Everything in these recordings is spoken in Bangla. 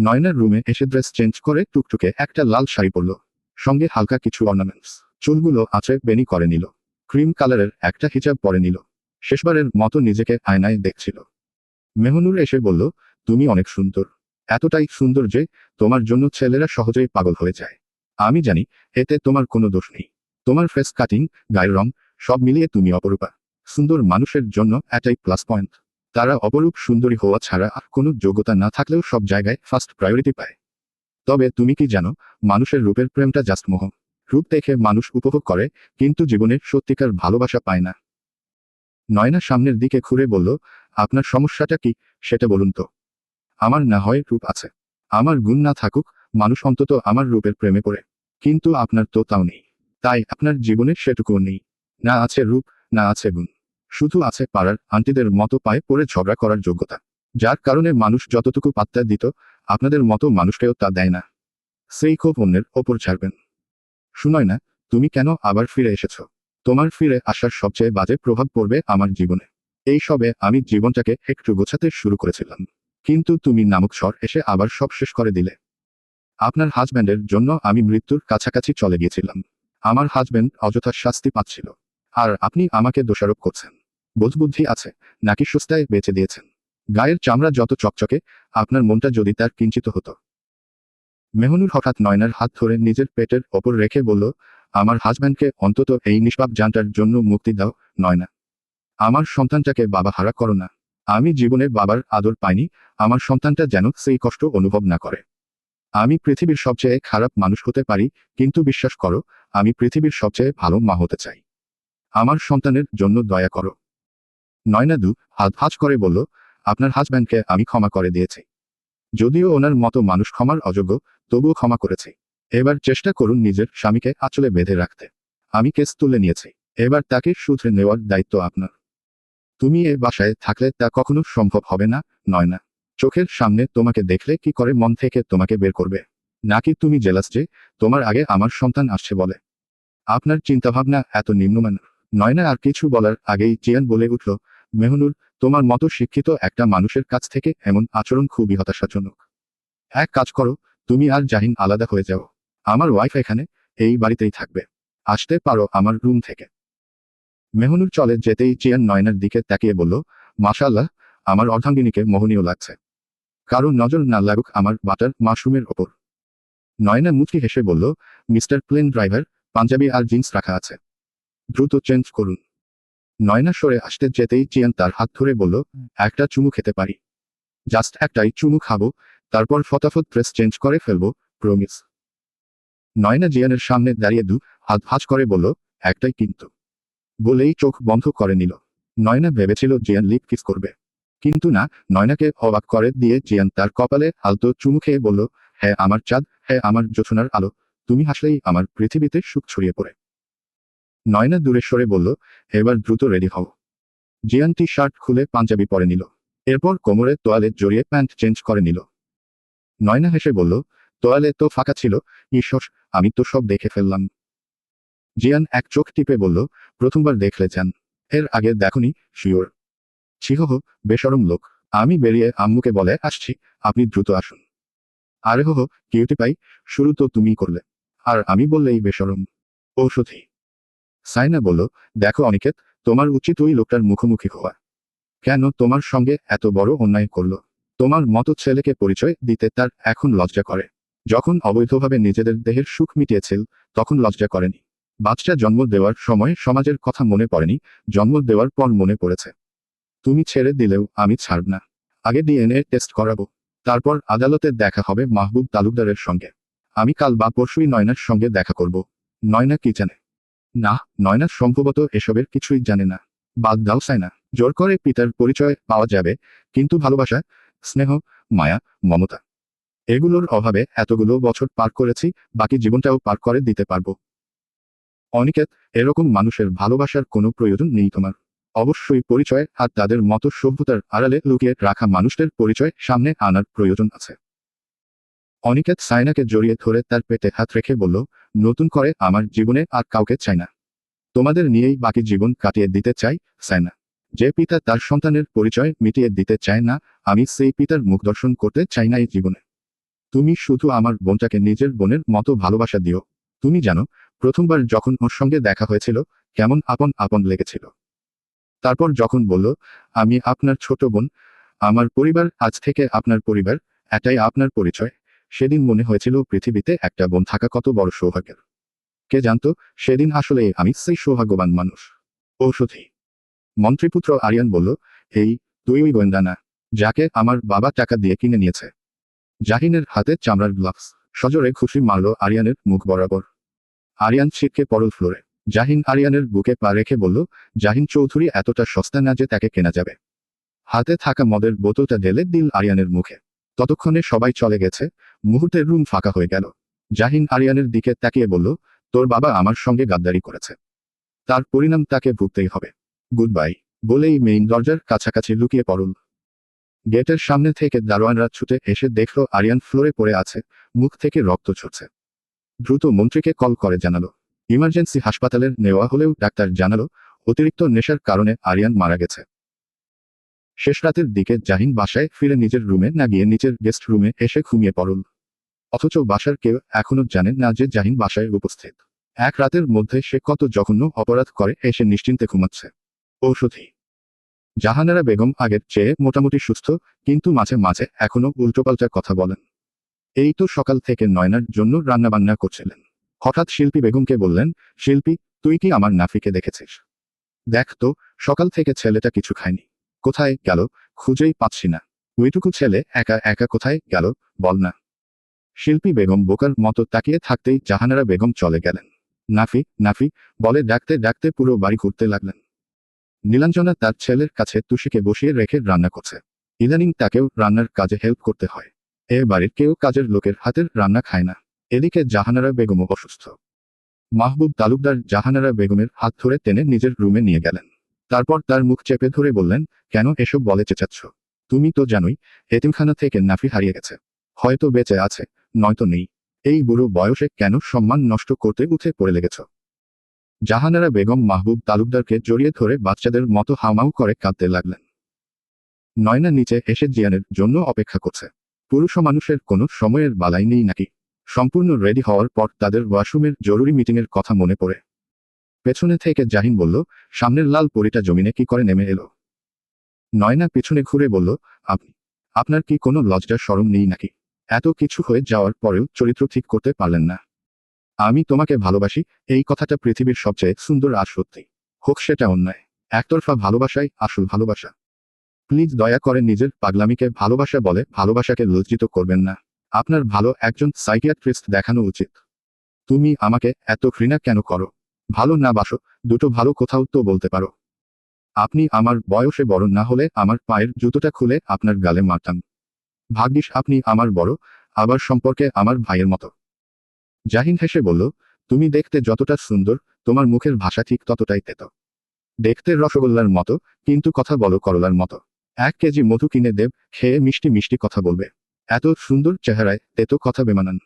নয়নার রুমে এসে ড্রেস চেঞ্জ করে টুকটুকে একটা লাল শাড়ি পরল। সঙ্গে হালকা কিছু অর্নামেন্টস চুলগুলো আঁচড়ে বেনি করে নিল। ক্রিম কালারের একটা হিজাব পরে নিল। শেষবারের মতো নিজেকে আয়নায় দেখছিল। মেহনুর এসে বলল, তুমি অনেক সুন্দর। এতটাই সুন্দর যে তোমার জন্য ছেলেরা সহজেই পাগল হয়ে যায়। আমি জানি এতে তোমার কোনো দোষ নেই। তোমার ফেস কাটিং গায়ের রং, সব মিলিয়ে তুমি অপরূপা। সুন্দর মানুষের জন্য এটাই প্লাস পয়েন্ট তারা অপরূপ সুন্দরী হওয়া ছাড়া আর কোনো যোগ্যতা না থাকলেও সব জায়গায় ফার্স্ট প্রায়োরিটি পায়। তবে তুমি কি জানো, মানুষের রূপের প্রেমটা জাস্ট মোহ। রূপ দেখে মানুষ উপভোগ করে, কিন্তু জীবনে সত্যিকার ভালোবাসা পায় না। নয়না সামনের দিকে ঘুরে বলল, আপনার সমস্যাটা কি? সেটা বলুন তো। আমার না হয় রূপ আছে। আমার গুণ না থাকুক, মানুষ অন্তত আমার রূপের প্রেমে পড়ে। কিন্তু আপনার তো তাও নেই। তাই আপনার জীবনে সেটুকুও নেই। না আছে রূপ, না আছে গুণ। শুধু আছে পাড়ার আন্টিদের মতো পায়ে পড়ে ঝগড়া করার যোগ্যতা। যার কারণে মানুষ যতটুকু পাত্তা দিত, আপনাদের মতো মানুষকেও তা দেয় না। সেই ক্ষোভ অন্যের ওপর ছাড়বেন। শুনয় না, তুমি কেন আবার ফিরে এসেছ? তোমার ফিরে আসার সবচেয়ে বাজে প্রভাব পড়বে আমার জীবনে। এই সবে আমি জীবনটাকে একটু গোছাতে শুরু করেছিলাম। কিন্তু তুমি নামক স্বর এসে আবার সব শেষ করে দিলে। আপনার হাজব্যান্ডের জন্য আমি মৃত্যুর কাছাকাছি চলে গিয়েছিলাম। আমার হাজব্যান্ড অযথা শাস্তি পাচ্ছিল। আর আপনি আমাকে দোষারোপ করছেন। বোধবুদ্ধি আছে, নাকি সুস্থায় বেঁচে দিয়েছেন। গায়ের চামড়া যত চকচকে, আপনার মনটা যদি তার কিঞ্চিত হতো। মেহনুর হঠাৎ নয়নার হাত ধরে নিজের পেটের ওপর রেখে বলল, আমার হাজব্যান্ডকে অন্তত এই নিষ্পাপ জানটার জন্য মুক্তি দাও, নয়না। আমার সন্তানটাকে বাবা হারা করো না। আমি জীবনে বাবার আদর পাইনি, আমার সন্তানটা যেন সেই কষ্ট অনুভব না করে। আমি পৃথিবীর সবচেয়ে খারাপ মানুষ হতে পারি, কিন্তু বিশ্বাস করো, আমি পৃথিবীর সবচেয়ে ভালো মা হতে চাই। আমার সন্তানের জন্য দয়া করো। নয়নাদু হাত হাজ করে বলল, আপনার হাজব্যান্ডকে আমি ক্ষমা করে দিয়েছি। যদিও ওনার মতো মানুষ ক্ষমার অযোগ্য, তবুও ক্ষমা করেছি। এবার চেষ্টা করুন নিজের স্বামীকে আঁচলে বেঁধে রাখতে। আমি কেস তুলে নিয়েছি। এবার তাকে শুধরে নেওয়ার দায়িত্ব আপনার। তুমি এ বাসায় থাকলে তা কখনো সম্ভব হবে না নয় না চোখের সামনে তোমাকে দেখলে কি করে মন থেকে তোমাকে বের করবে? নাকি তুমি জেলাস যে, তোমার আগে আমার সন্তান আসছে বলে? আপনার চিন্তাভাবনা এত নিম্নমান নয়না আর কিছু বলার আগেই চিয়ান বলে উঠল, মেহনুর, তোমার মতো শিক্ষিত একটা মানুষের কাছ থেকে এমন আচরণ খুবই হতাশাজনক। এক কাজ করো, তুমি আর জাহিন আলাদা হয়ে যাও। আমার ওয়াইফ এখানে, এই বাড়িতেই থাকবে। আসতে পারো আমার রুম থেকে মেহনুর চলে যেতেই চিয়ান নয়নার দিকে তাকিয়ে বলল মাশাল্লাহ আমার অর্ধাঙ্গিনীকে মোহনীয় লাগছে। কারও নজর না লাগুক আমার বাটার মাশরুমের ওপর নয়না মুচকি হেসে বলল, মিস্টার প্লেন ড্রাইভার, পাঞ্জাবি আর জিন্স রাখা আছে। দ্রুত চেঞ্জ করুন। নয়না সরে আসতে যেতেই চিয়ান তার হাত ধরে বলল, একটা চুমু খেতে পারি। জাস্ট একটাই চুমু খাব, তারপর ফটাফট ড্রেস চেঞ্জ করে ফেলব, প্রমিস। নয়না জিয়ানের সামনে দাঁড়িয়ে দু হাত ভাঁজ করে বলল, একটাই কিন্তু। বলেই চোখ বন্ধ করে নিল। নয়না ভেবেছিল জিয়ান লিপ কিস করবে। কিন্তু না, নয়নাকে অবাক করে দিয়ে জিয়ান তার কপালে আলতো চুমু খেয়ে বলল হ্যাঁ আমার চাঁদ হ্যাঁ আমার জোছনার আলো। তুমি হাসলেই আমার পৃথিবীতে সুখ ছড়িয়ে পড়ে। নয়না দূরে সরে বলল, এবার দ্রুত রেডি হও। জিয়ান টি শার্ট খুলে পাঞ্জাবি পরে নিল। এরপর কোমরে তোয়ালে জড়িয়ে প্যান্ট চেঞ্জ করে নিল। নয়না হেসে বলল, তোয়ালে তো ফাঁকা ছিল। ঈশ্বর, আমি তো সব দেখে ফেললাম। জিয়ান এক চোখ টিপে বলল, প্রথমবার দেখলে যান এর আগে দেখনি, শিওর। ছিহহ বেসরম লোক। আমি বেরিয়ে আম্মুকে বলে, আসছি, আপনি দ্রুত আসুন। আরে হো কিউটি পাই, শুরু তো তুমিই করলে। আর আমি বললেই বেসরম ঔষধি। সাইনা বলল, দেখো অনিকেত, তোমার উচিত ওই লোকটার মুখোমুখি হওয়া। কেন তোমার সঙ্গে এত বড় অন্যায় করল? তোমার মতো ছেলেকে পরিচয় দিতে তার এখন লজ্জা করে। যখন অবৈধভাবে নিজেদের দেহের সুখ মিটিয়েছিল, তখন লজ্জা করেনি। বাচ্চা জন্ম দেওয়ার সময় সমাজের কথা মনে পড়েনি, জন্ম দেওয়ার পর মনে পড়েছে। তুমি ছেড়ে দিলেও আমি ছাড়ব না। আগে ডিএনএ টেস্ট করাবো। তারপর আদালতে দেখা হবে মাহবুব তালুকদারের সঙ্গে। আমি কাল বা পরশুই নয়নার সঙ্গে দেখা করব। নয়না কি জানে? না নয়না সম্ভবত এসবের কিছুই জানে না। বাদ দাও সাইনা। জোর করে পিতার পরিচয় পাওয়া যাবে, কিন্তু ভালোবাসা, স্নেহ, মায়া, মমতা, এগুলোর অভাবে এতগুলো বছর পার করেছি, বাকি জীবনটাও পার করে দিতে পারব। অনিকেত, এরকম মানুষের ভালোবাসার কোনো প্রয়োজন নেই তোমার। অবশ্যই পরিচয় আর তাদের মতো সভ্যতার আড়ালে লুকিয়ে রাখা মানুষদের পরিচয় সামনে আনার প্রয়োজন আছে। অনিকেত সাইনাকে জড়িয়ে ধরে তার পেটে হাত রেখে বলল নতুন করে আমার জীবনে আর কাউকে চাই না। তোমাদের নিয়েই বাকি জীবন কাটিয়ে দিতে চাই সাইনা যে পিতা তার সন্তানের পরিচয় মিটিয়ে দিতে চায় না, আমি সেই পিতার মুখ দর্শন করতে চাই না এই জীবনে। তুমি শুধু আমার বোনটাকে নিজের বোনের মতো ভালোবাসা দিও। তুমি জানো, প্রথমবার যখন ওর সঙ্গে দেখা হয়েছিল, কেমন আপন আপন লেগেছিল। তারপর যখন বলল, আমি আপনার ছোট বোন, আমার পরিবার আজ থেকে আপনার পরিবার, এটাই আপনার পরিচয়। সেদিন মনে হয়েছিল পৃথিবীতে একটা বোন থাকা কত বড় সৌভাগ্যের। কে জানতো, সেদিন আসলে আমি সেই সৌভাগ্যবান মানুষ। ঔষধি মন্ত্রীপুত্র আরিয়ান বলল এই তুই গোয়েন্দা না, যাকে আমার বাবা টাকা দিয়ে কিনে নিয়েছে। জাহিনের হাতে চামড়ার গ্লাভস সজোরে খুশি মারল আরিয়ানের মুখ বরাবর। আরিয়ান ছিটকে পরল ফ্লোরে। জাহিন আরিয়ানের বুকে পা রেখে বলল, জাহিন চৌধুরী এতটা সস্তা না যে তাকে কেনা যাবে। হাতে থাকা মদের বোতলটা ঢেলে দিল আরিয়ানের মুখে। ততক্ষণে সবাই চলে গেছে। মুহূর্তের রুম ফাঁকা হয়ে গেল। জাহিন আরিয়ানের দিকে তাকিয়ে বলল, তোর বাবা আমার সঙ্গে গাদ্দারি করেছে। তার পরিণাম তাকে ভুগতেই হবে। গুড বাই বলেই মেইন দরজার কাছাকাছি লুকিয়ে পড়ল। গেটের সামনে থেকে দারোয়ানরা ছুটে এসে দেখল আরিয়ান ফ্লোরে পড়ে আছে, মুখ থেকে রক্ত ঝরছে। দ্রুত মন্ত্রীকে কল করে জানালো। ইমার্জেন্সি হাসপাতালের নেওয়া হলেও ডাক্তার জানালো, অতিরিক্ত নেশার কারণে আরিয়ান মারা গেছে। শেষ রাতের দিকে জাহিন বাসায় ফিরে নিজের রুমে না গিয়ে নিজের গেস্ট রুমে এসে ঘুমিয়ে পড়ল। অথচ বাসার কেউ এখনও জানেন না যে জাহিন বাসায় উপস্থিত। এক রাতের মধ্যে সে কত জঘন্য অপরাধ করে এসে নিশ্চিন্তে ঘুমাচ্ছে। ঔষধি। জাহানারা বেগম আগের চেয়ে মোটামুটি সুস্থ, কিন্তু মাঝে মাঝে এখনও উল্টোপাল্টা কথা বলেন। এই তো সকাল থেকে নয়নার জন্য রান্নাবান্না করছিলেন। হঠাৎ শিল্পী বেগমকে বললেন, শিল্পী, তুই কি আমার নাফিকে দেখেছিস? দেখ তো, সকাল থেকে ছেলেটা কিছু খায়নি। কোথায় গেল? খুঁজেই পাচ্ছি না। ওইটুকু ছেলে একা একা কোথায় গেল? বল না। শিল্পী বেগম বোকার মতো তাকিয়ে থাকতেই জাহানারা বেগম চলে গেলেন। নাফি নাফি, বলে ডাকতে ডাকতে পুরো বাড়ি ঘুরতে লাগলেন। নীলাঞ্জনা তার ছেলের কাছে তুষিকে বসিয়ে রেখে রান্না করছে। ইদানিং তাকেও রান্নার কাজে হেল্প করতে হয়। এ বাড়ির কেউ কাজের লোকের হাতের রান্না খায় না। এদিকে জাহানারা বেগমও অসুস্থ। মাহবুব তালুকদার জাহানারা বেগমের হাত ধরে টেনে নিজের রুমে নিয়ে গেলেন। তারপর তার মুখ চেপে ধরে বললেন, কেন এসব বলে চেঁচাচ্ছ? তুমি তো জানোই, এতিমখানা থেকে নাফি হারিয়ে গেছে। হয়তো বেঁচে আছে, নয়তো নেই। এই বুড়ো বয়সে কেন সম্মান নষ্ট করতে উঠে পড়ে লেগেছ? জাহানারা বেগম মাহবুব তালুকদারকে জড়িয়ে ধরে বাচ্চাদের মতো হামাউ করে কাঁদতে লাগলেন। নয়না নিচে এসে জিয়ানের জন্য অপেক্ষা করছে। পুরুষ মানুষের কোনো সময়ের বালাই নেই নাকি? সম্পূর্ণ রেডি হওয়ার পর তাদের ওয়াশরুমের জরুরি মিটিংয়ের কথা মনে পড়ে। পেছনে থেকে জাহিন বলল, সামনের লাল পরিটা জমিনে কি করে নেমে এলো? নয়না পেছনে ঘুরে বলল, আপনি, আপনার কি কোনো লজ্জা সরম নেই নাকি? এত কিছু হয়ে যাওয়ার পরেও চরিত্র ঠিক করতে পারলেন না। আমি তোমাকে ভালোবাসি, এই কথাটা পৃথিবীর সবচেয়ে সুন্দর আর সত্যি। হোক সেটা অন্যায়। একতরফা ভালোবাসাই আসল ভালোবাসা। প্লিজ দয়া করে নিজের পাগলামিকে ভালোবাসা বলে ভালোবাসাকে লজ্জিত করবেন না। আপনার ভালো একজন সাইকিয়াট্রিস্ট দেখানো উচিত। তুমি আমাকে এত ঘৃণা কেন করো? ভালো না বাসো, দুটো ভালো কোথাও তো বলতে পারো। আপনি আমার বয়সে বড় না হলে আমার পায়ের জুতোটা খুলে আপনার গালে মারতাম। ভাগ্যিস আপনি আমার বড়, আবার সম্পর্কে আমার ভাইয়ের মতো। জাহিন হেসে বলল, তুমি দেখতে যতটা সুন্দর, তোমার মুখের ভাষা ঠিক ততটাই তেত। দেখতে রসগোল্লার মতো, কিন্তু কথা বলো করলার মতো। এক কেজি মধু কিনে দেব, খেয়ে মিষ্টি মিষ্টি কথা বলবে। এত সুন্দর চেহারায় তেতো কথা বেমানান।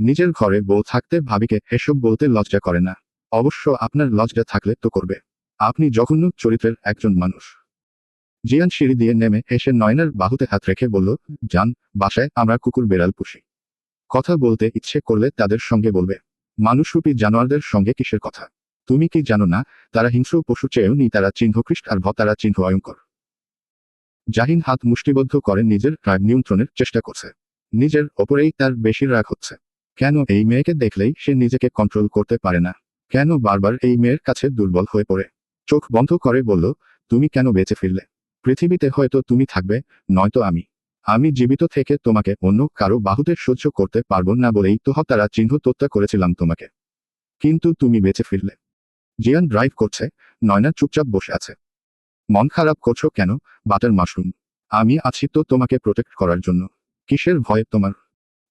নিজের ঘরে বউ থাকতে ভাবিকে এসব বলতে লজ্জা করে না। অবশ্য আপনার লজ্জা থাকলে তো করবে। আপনি জঘন্য চরিত্রের একজন মানুষ। জিয়ান সিঁড়ি দিয়ে নেমে এসে নয়নার বাহুতে হাত রেখে বলল যান বাসায় আমরা কুকুর বেড়াল পুষি। কথা বলতে ইচ্ছে করলে তাদের সঙ্গে বলবে, মানুষরূপী জানোয়ারদের সঙ্গে কিসের কথা? তুমি কি জানো না, তারা হিংস্র পশু চেয়েও নি, তারা চিহ্নখ্রিস্ট আর ভতারা তারা চিহ্ন অয়ঙ্কর। জাহিন হাত মুষ্টিবদ্ধ করে নিজের রাগ নিয়ন্ত্রণের চেষ্টা করছে। নিজের ওপরেই তার বেশি রাগ হচ্ছে। কেন এই মেয়েকে দেখলেই সে নিজেকে কন্ট্রোল করতে পারে না? কেন বারবার এই মেয়ের কাছে দুর্বল হয়ে পড়ে? চোখ বন্ধ করে বলল, তুমি কেন বেঁচে ফিরলে? পৃথিবীতে হয়তো তুমি থাকবে, নয়তো আমি। আমি জীবিত থেকে তোমাকে অন্য কারও বাহুতে সহ্য করতে পারব না বলেই তো হতারা চিহ্ন তোত্তা করেছিলাম তোমাকে। কিন্তু তুমি বেঁচে ফিরলে। জিয়ান ড্রাইভ করছে, নয়না চুপচাপ বসে আছে। মন খারাপ করছ কেন, বাটার মাশরুম? আমি আছি তো তোমাকে প্রোটেক্ট করার জন্য। কিসের ভয় তোমার?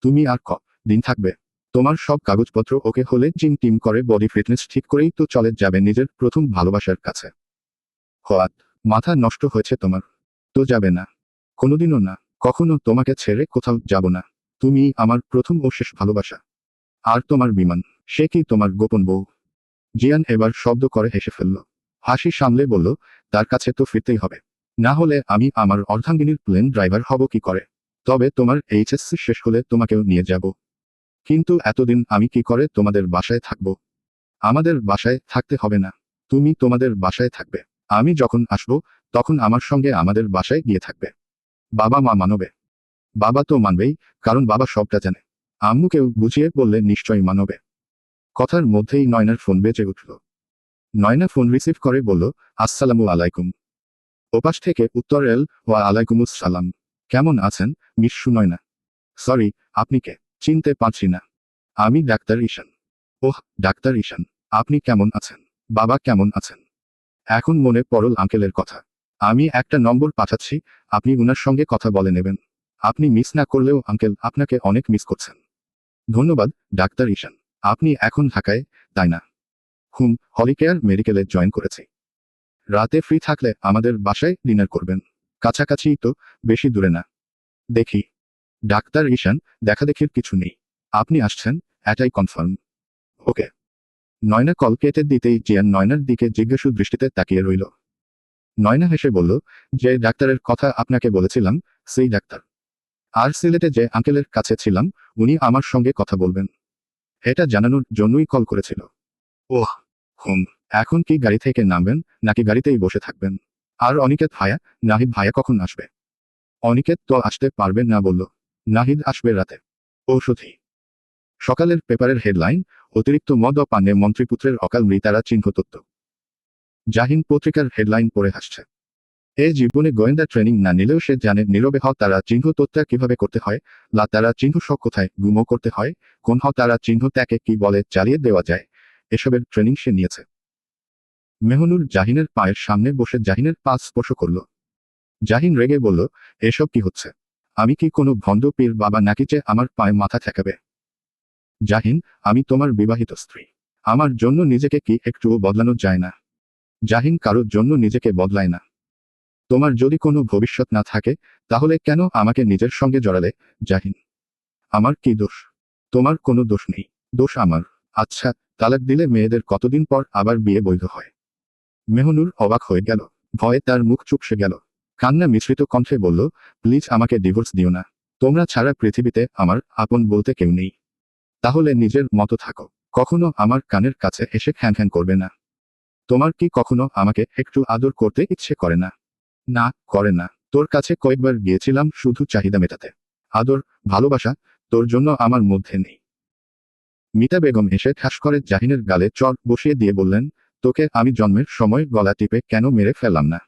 তুমি আর ক, দিন থাকবে। তোমার সব কাগজপত্র ওকে হলে জিম টিম করে বডি ফিটনেস ঠিক করেই তো চলে যাবে নিজের প্রথম ভালোবাসার কাছে। হোয়াট? মাথা নষ্ট হয়েছে তোমার? তো যাবে না। কোনোদিনও না। কখনো তোমাকে ছেড়ে কোথাও যাব না। তুমি আমার প্রথম ও শেষ ভালোবাসা। আর তোমার বিমান। সে কি তোমার গোপন বউ? জিয়ান এবার শব্দ করে হেসে ফেলল। হাসি সামলে বলল, তার কাছে তো ফিরতেই হবে। না হলে আমি আমার অর্ধাঙ্গিনীর প্লেন ড্রাইভার হব কি করে? তবে তোমার এইচএসসি শেষ হলে তোমাকেও নিয়ে যাব। কিন্তু এতদিন আমি কি করে তোমাদের বাসায় থাকব? আমাদের বাসায় থাকতে হবে না। তুমি তোমাদের বাসায় থাকবে। আমি যখন আসব, তখন আমার সঙ্গে আমাদের বাসায় গিয়ে থাকবে। বাবা মা মানবে। বাবা তো মানবেই, কারণ বাবা সবটা জানে। আম্মুকেও বুঝিয়ে বললে নিশ্চয়ই মানবে। কথার মধ্যেই নয়নার ফোন বেজে উঠল। নয়না ফোন রিসিভ করে বলল, আসসালামু আলাইকুম। ওপাশ থেকে উত্তর এল, ওয়া আলাইকুমুস সালাম। কেমন আছেন মিস নয়না? সরি, আপনি কে? চিনতে পারছি না। আমি ডাক্তার ঈশান। ওহ, ডাক্তার ঈশান, আপনি কেমন আছেন? বাবা কেমন আছেন? এখন মনে পড়ল আঙ্কেলের কথা। আমি একটা নম্বর পাঠাচ্ছি, আপনি উনার সঙ্গে কথা বলে নেবেন। আপনি মিস না করলেও আঙ্কেল আপনাকে অনেক মিস করছেন। ধন্যবাদ, ডাক্তার ঈশান, আপনি এখন ঢাকায়, তাই না? হুম, হলিকেয়ার মেডিকেলে জয়েন করেছি। রাতে ফ্রি থাকলে আমাদের বাসায় ডিনার করবেন। কাছাকাছি তো, বেশি দূরে না। দেখি। ডাক্তার ঈশান, দেখাদেখির কিছু নেই। আপনি আসছেন, এটাই কনফার্ম ওকে। নয়না কল কেটে দিতেই জিয়ান নয়নার দিকে জিজ্ঞাসু দৃষ্টিতে তাকিয়ে রইল। নয়না হেসে বলল, যে ডাক্তারের কথা আপনাকে বলেছিলাম, সেই ডাক্তার। আর সিলেটে যে আঙ্কেলের কাছে ছিলাম, উনি আমার সঙ্গে কথা বলবেন। এটা জানানোর জন্যই কল করেছিল। ওহ, হুম, এখন কি গাড়ি থেকে নামবেন, নাকি গাড়িতেই বসে থাকবেন? আর অনিকেত ভায়া, নাহিদ ভায়া কখন আসবে? অনিকেত তো আসতে পারবেন না বলল। নাহিদ আসবে রাতে। ঔষধি। সকালের পেপারের হেডলাইন, অতিরিক্ত মদ ও পানে মন্ত্রীপুত্রের অকাল মৃতারা চিহ্ন তত্ত্ব জাহিন পত্রিকার হেডলাইন পড়ে হাসছে। এ জীবনে গোয়েন্দা ট্রেনিং না নিলেও সে জানে নীরবে হ তারা চিহ্ন তত্ত্বা কীভাবে করতে হয়, লা তারা চিহ্ন শখ কোথায় গুমো করতে হয়, কোন হ তারা চিহ্ন ত্যাকে কি বলে চালিয়ে দেওয়া যায়, এসবের ট্রেনিং সে নিয়েছে। মেহনুর জাহিনের পায়ের সামনে বসে জাহিনের পা স্পর্শ করল। জাহিন রেগে বলল, এসব কি হচ্ছে? আমি কি কোনো ভণ্ড পীর বাবা নাকি যে আমার পায়ে মাথা ঠেকাবে? জাহিন, আমি তোমার বিবাহিত স্ত্রী। আমার জন্য নিজেকে কি একটুও বদলানো যায় না? জাহিন, কারোর জন্য নিজেকে বদলায় না। তোমার যদি কোনো ভবিষ্যৎ না থাকে, তাহলে কেন আমাকে নিজের সঙ্গে জড়ালে, জাহিন? আমার কি দোষ? তোমার কোনো দোষ নেই। দোষ আমার। আচ্ছা তালাক দিলে মেয়েদের কতদিন পর আবার বিয়ে বৈধ হয়? মেহনুর অবাক হয়ে গেল। ভয়ে তার মুখ চুপসে গেল। কান্না মিশ্রিত কণ্ঠে বলল, প্লিজ আমাকে ডিভোর্স দিও না। তোমরা ছাড়া পৃথিবীতে আমার আপন বলতে কেউ নেই। তাহলে নিজের মতো থাকো। কখনো আমার কানের কাছে এসে খ্যান খ্যান করবে না। তোমার কি কখনো আমাকে একটু আদর করতে ইচ্ছে করে না? না, করে না। তোর কাছে কয়েকবার গিয়েছিলাম শুধু চাহিদা মেটাতে। আদর, ভালোবাসা তোর জন্য আমার মধ্যে নেই। মিতা বেগম এসে ঠাস করে জাহিনের গালে চর বসিয়ে দিয়ে বললেন, তোকে আমি জন্মের সময় গলা টিপে কেন মেরে ফেললাম না?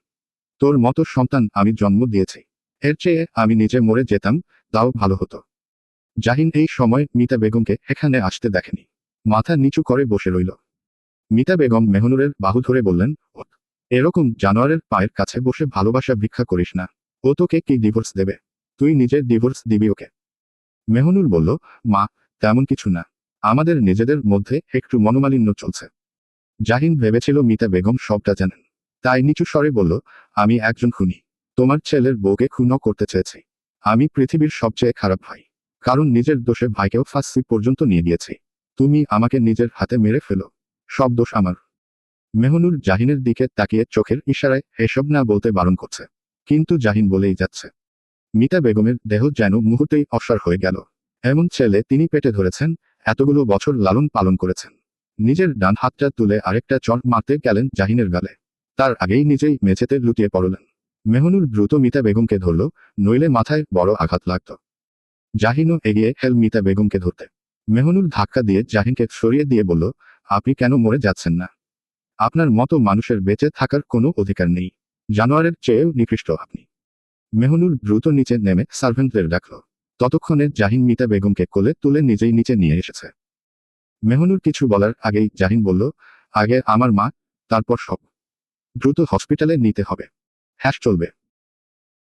তোর মতো সন্তান আমি জন্ম দিয়েছি। এর চেয়ে আমি নিজে মরে যেতাম, তাও ভালো হতো। জাহিন এই সময় মিতা বেগমকে এখানে আসতে দেখেনি। মাথা নিচু করে বসে রইল। মিতা বেগম মেহনুরের বাহু ধরে বললেন এরকম জানোয়ারের পায়ের কাছে বসে ভালোবাসা ভিক্ষা করিস না। ও তোকে কি ডিভোর্স দেবে? তুই নিজের ডিভোর্স দিবি ওকে? মেহনুর বলল, মা, তেমন কিছু না। আমাদের নিজেদের মধ্যে একটু মনোমালিন্য চলছে। জাহিন ভেবেছিল মিতা বেগম সবটা জানেন। তাই নিচু স্বরে বলল, আমি একজন খুনি। তোমার ছেলের বউকে খুনও করতে চেয়েছি। আমি পৃথিবীর সবচেয়ে খারাপ ভাই। কারণ নিজের দোষে ভাইকেও ফাঁসি পর্যন্ত নিয়ে গিয়েছি। তুমি আমাকে নিজের হাতে মেরে ফেলো। সব দোষ আমার। মেহনুর জাহিনের দিকে তাকিয়ে চোখের ইশারায় এসব না বলতে বারণ করছে। কিন্তু জাহিন বলেই যাচ্ছে। মিতা বেগমের দেহ যেন মুহূর্তেই অসার হয়ে গেল। এমন ছেলে তিনি পেটে ধরেছেন, এতগুলো বছর লালন পালন করেছেন। নিজের ডান হাতটা তুলে আরেকটা চট মারতে গেলেন জাহিনের গালে। তার আগেই নিজেই মেঝেতে লুটিয়ে পড়লেন। মেহনুর দ্রুত মিতা বেগমকে ধরল, নইলে মাথায় বড় আঘাত লাগত। জাহিনও এগিয়ে হেল মিতা বেগমকে ধরতে। মেহনুর ধাক্কা দিয়ে জাহিনকে সরিয়ে দিয়ে বলল, আপনি কেন মরে যাচ্ছেন না? আপনার মতো মানুষের বেঁচে থাকার কোনো অধিকার নেই। জানোয়ারের চেয়েও নিকৃষ্ট আপনি। মেহনুর দ্রুত নিচে নেমে সার্ভেন্টদের ডাকল। ততক্ষণে জাহিন মিতা বেগমকে কোলে তুলে নিজেই নিচে নিয়ে এসেছে। মেহনুর কিছু বলার আগেই জাহিন বলল, আগে আমার মা, তারপর সব। দ্রুত হসপিটালে নিতে হবে। হ্যাশ চলবে।